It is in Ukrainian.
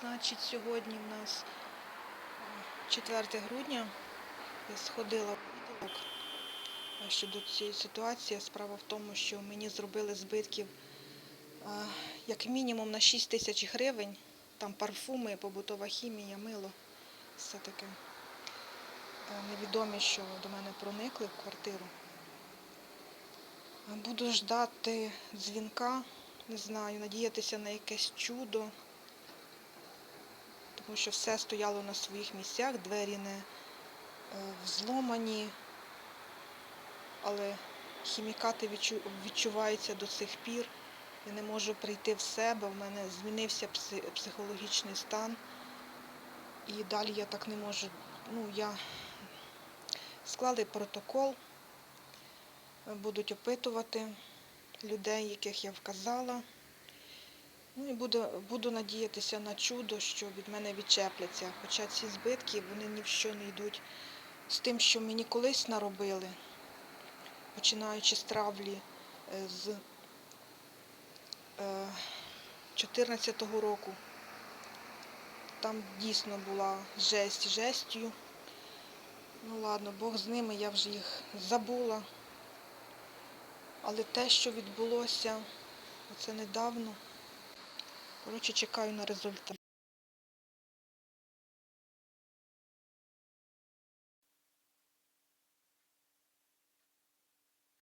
Значить, сьогодні в нас е, 4 грудня. Я сходила в відділок е, щодо цієї ситуації. Справа в тому, що мені зробили збитків е, як мінімум на 6 тисяч гривень. Там парфуми, побутова хімія, мило, все таке. Е, Невідомі, що до мене проникли в квартиру. Е, Буду ждати дзвінка, не знаю, надіятися на якесь чудо тому що все стояло на своїх місцях, двері не е, взломані, але хімікати відчуваються до цих пір. Я не можу прийти в себе, в мене змінився психологічний стан. І далі я так не можу. Ну, я склали протокол, будуть опитувати людей, яких я вказала. Ну і буду, буду надіятися на чудо, що від мене відчепляться. Хоча ці збитки вони ні в що не йдуть з тим, що мені колись наробили, починаючи з травлі е, з 2014 року. Там дійсно була жесть жестю. Ну ладно, Бог з ними, я вже їх забула. Але те, що відбулося, оце недавно. Коротше, чекаю на результат.